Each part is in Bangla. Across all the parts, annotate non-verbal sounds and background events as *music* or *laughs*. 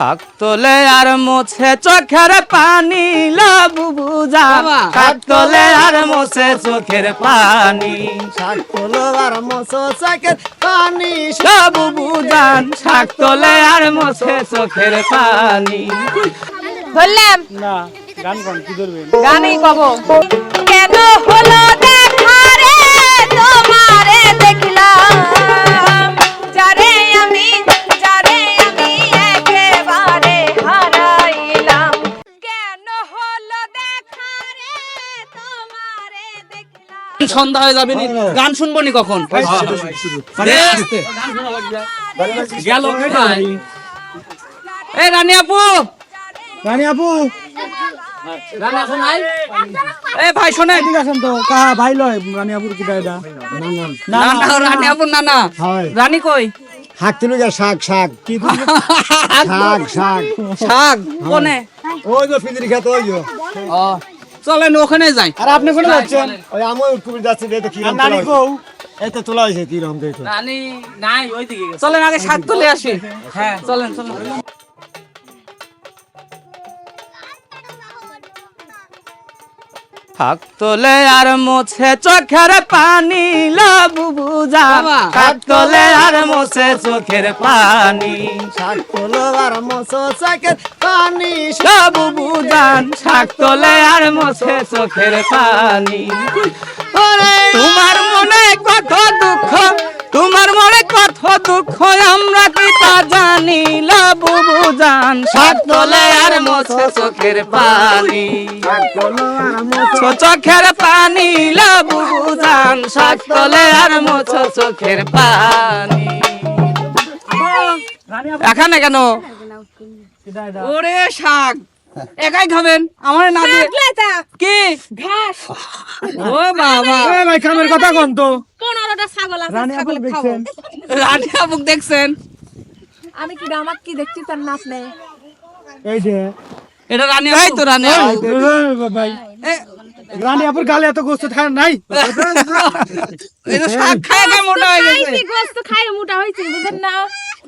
হাক তোলে আর মোছে চোখের পানি লাবু বুঝা। হাক তোলে আর মোছে চোখের পানি। শাক তোলো আর মশো শাকের পানি লাবু বুঝান শাক তোলে আর মোছে চোখের পানি। ধরলাম। না গান কোন কি ধরবেন গানই কব। সন্ধ্যা হয়ে যাবে নি। গান শুনব নি কখন? গেল এ রানী আপু! রানী আপু! নাই এ ভাই শোনে ঠিক আছেন তো। কাহা ভাই লয় রানী আপুর কি এটা? না না রানী আপু না না হয়। রানী কই? শাক তুলে যা শাক শাক। কি *laughs* শাক শাক। শাক কোনে? ওই যে ফিদির খেত ওই যে। ও। চলেন ওখানে যাই। আর আপনি কোনে যাচ্ছেন? ওই আমি উঠকুবি যাচ্ছি দেখো কি আর নানি কও এই তো তোলা হয়েছে কি রকম দেখো নানি নাই ওইদিকে চলেন আগে শাক তুলে আসি। হ্যাঁ চলেন চলেন। থাক তোলে আর মোছে চোখের পানি লাবু বুঝা থাক তোলে আর মোছে চোখের পানি। শাক তোলো আর মোছে চোখের পানি। লাবু বুঝান। শাক তোলে আর মোছে চোখের পানি। তোমার মনে কত দুঃখ তোমার মনে কত দুঃখ আমরা কি তা জানি? লাবু বুঝান শাক তোলে আর মোছে চোখের পানি। চোখের পানি লাবু বুঝান শাক তোলে আর মোছো চোখের পানি। এখানে কেন। ওরে শাক। একাই খাবেন? আমার না কি? ঘাস। ও বাবা। এ ভাই কামের কথা কোন তো। পনেরোটা ছাগল আছে? রানী আপু দেখছেন? রানী আবুক দেখছেন? আমি কি আমার কি দেখছি তার নাচ নেই? এই যে। এটা রানী এই তো রানী ভাই। রানী আপুর গালে এত গোস্ত খায় নাই? *laughs* এটা শাক খায় খায় মোটা হয়ে গেছে। গোস্ত খাই মোটা হয়েছে বুঝেন না।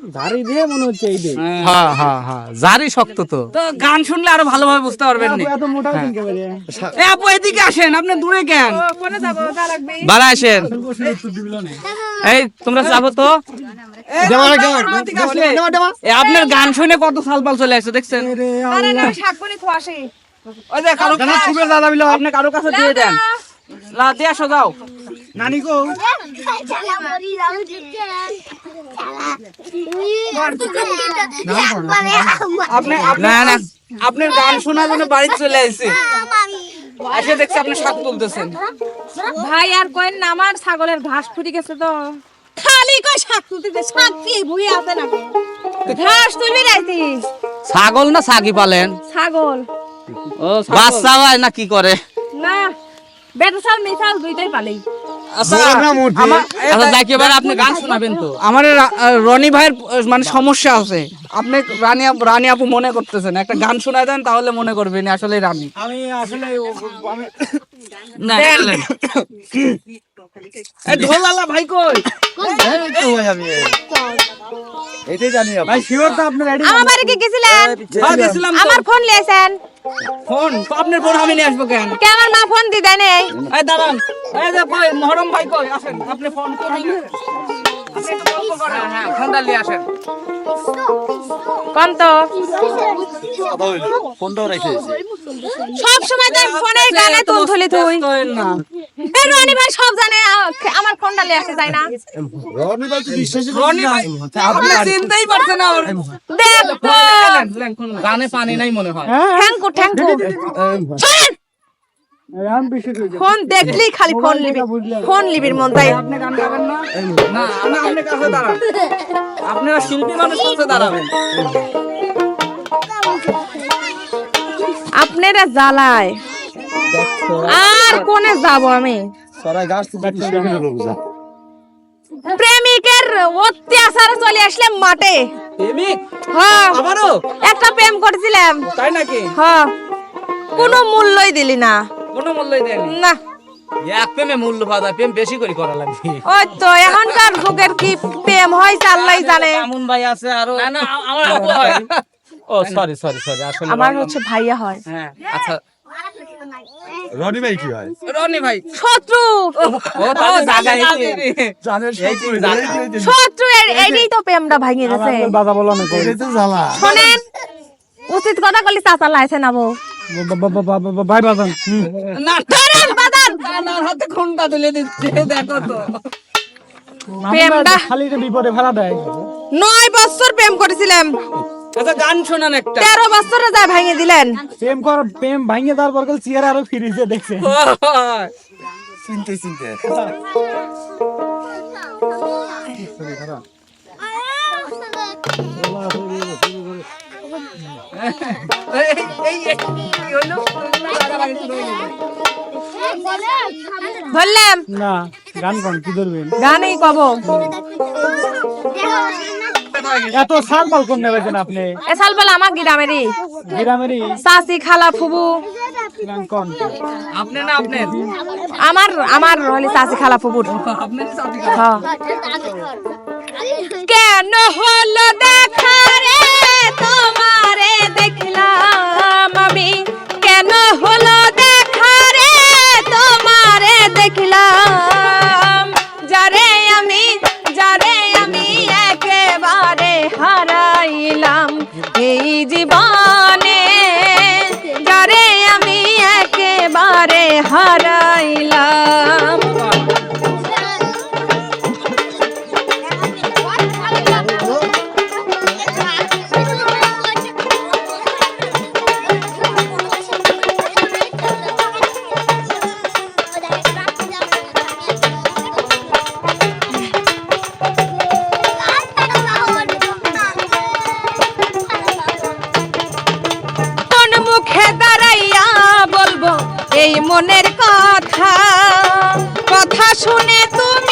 ধারি দিয়ে মনে হচ্ছে এই যে হ্যাঁ। হ্যাঁ হ্যাঁ জারি শক্ত তো। তো গান শুনলে আরও ভালোভাবে বুঝতে পারবেন নি। এত মোটা কেন কেবল এ আপু এদিকে আসেন আপনি দূরে কেন? কোনে যাব যা লাগবে। বাড়া আসেন। এই তোমরা যাব তো? দেওয়া দেওয়া আসলে, দেওয়া দেওয়া এ আপনার গান শুনে কত সালপাল চলে আসছে দেখছেন? আরে না ওই যে আপনি কারও কাছে দিয়ে দেন। লা দিয়ে আসো যাও। নানি না না। আপনার গান শোনার জন্য বাড়ি চলে আসছে এসে দেখছি আপনি শাক তুলতেছেন। ভাই আর কয়েন না আমার ছাগলের ঘাস ফুটি গেছে তো। খালি কই শাক তুলতে শাক আছে নাকি? ঘাস তুলবি রাইতি ছাগল না ছাগি পালেন? ছাগল। ও বাচ্চা হয় না কি করে? না বেটা চাল মিশাল দুইটাই পালেই। না? আমার- আচ্ছা যাই এবার আপনি গান শোনাবেন তো। আমার আহ, রনি ভাইয়ের মানে সমস্যা আছে। আপনি রানী রানী আপু মনে করতেছেন। একটা গান শোনায় দেন তাহলে মনে করবেন আসলে রানী। আমি আসলে ও- আমি না এ ঢোলালা ভাই কই? এটাই জানি ভাই শিওর তো আপনি রেডি আমার কি গেছিলেন? হ্যাঁ, গেছিলাম আমার ফোন লিয়েছেন ফোন তো আপনার ফোন আমি নিয়ে আসব কেন? কে আমার মা ফোন দি দেয় নেই দাঁড়ান। এই যে কই মহরম ভাই কই? আসেন আপনি ফোন করুন। আপনি একটু গল্প করেন। হ্যাঁ রেখে সব সময় তো ফোনে গানে তুল তুলি তুই। রনি ভাই সব জানে আমার ফোনটা আসে যায় না? রনি ভাই তো বিশ্বাসই রনি ভাই আপনি চিনতেই পারছেন না দেখ গানে পানি নাই মনে হয়। থ্যাংকু শোনেন আমি বিশ্বাস করি ফোন দেখলি খালি ফোন লিবি ফোন লিবির মন তাই আপনি গান গাবেন না? না আমি আপনার কাছে দাঁড়ান। আপনারা শিল্পী মানুষ কাছে দাঁড়াবেন। আপনারা জ্বালায়। আর কোনে যাব আমি? সারা গাছ তো প্রেমিকের অত্যাচারে চলে আসলাম মাঠে। প্রেমিক? হ্যাঁ। আবারও? একটা প্রেম করেছিলাম। তাই নাকি? হ্যাঁ। কোনো মূল্যই দিলি না। কোনো মূল্যই দেয়নি। না। এক প্রেমে মূল্য পাওয়া যায় প্রেম বেশি করে করা লাগবে। ওই তো এখনকার যুগের কি প্রেম হয় আল্লাহ জানে। আমন ভাই আছে আরও। না না আমার আপু হয়। ও সরি সরি সরি আসলে আমার হচ্ছে ভাইয়া হয়। হ্যাঁ আচ্ছা। রনি ভাই কি হয়? রনি ভাই। শত্রু! ও তাহলে জাগাইছে জানের শত্রু এটাই তো প্রেমটা ভাঙিয়ে গেছে বলো না এটা তো জ্বালা শোনেন উচিত কথা কলি চাচা লাইছে না বউ। হুম। না ধরেন বাদান আমার হাতে খুনটা তুলে দিচ্ছে দেখো তো প্রেমটা খালি বিপদে ফেলা দেয় নয় বছর প্রেম করেছিলাম আচ্ছা গান শোনান একটা তেরো বছরে যা ভাঙিয়ে দিলেন প্রেম কর প্রেম ভাঙিয়ে দেওয়ার পর চেয়ার আরও ফিরিছে দেখছে চিনতে চিনতে ধরলাম না গান কোন কি ধরবেন? গানেই কব। এত সাল পাল কোন নেবেছেন আপনি? এ সাল বেলা আমার গ্রামেরই। গ্রামেরই? চাচি খালা ফুবু। গান কোন। আপনি না আপনি আমার আমার হলি চাচি খালা ফুবুর। আপনি সাথে হ্যাঁ। কেন হলো দেখা রে তোমারে? দেখলাম আমি। মনের কথা কথা শুনে তুমি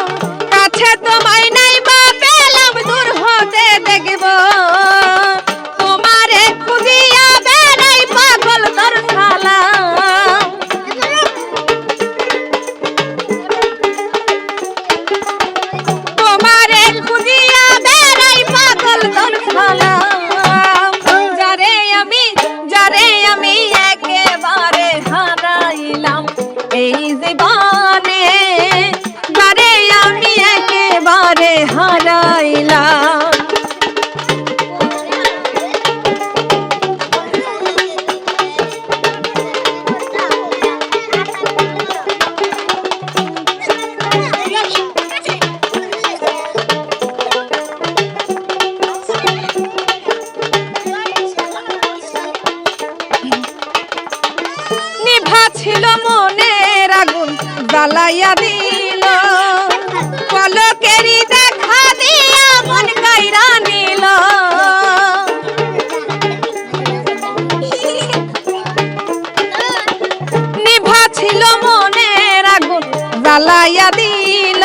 ভোলাইয়া দিল।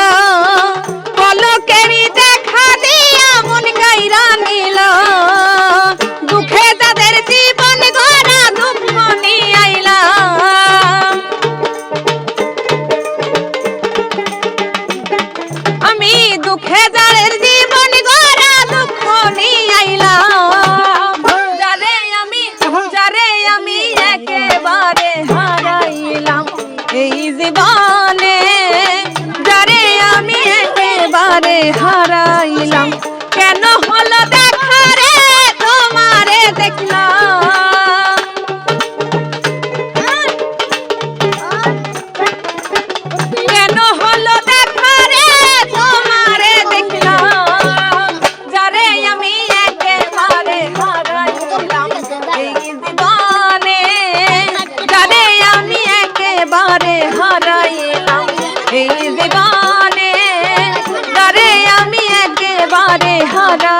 পলকেরি দেখা দিয়া মন গাইরা নিল। দুঃখে তাদের জীবন গড়া দুঃখ আইলা। আমি দুঃখে তাদের হারে হারা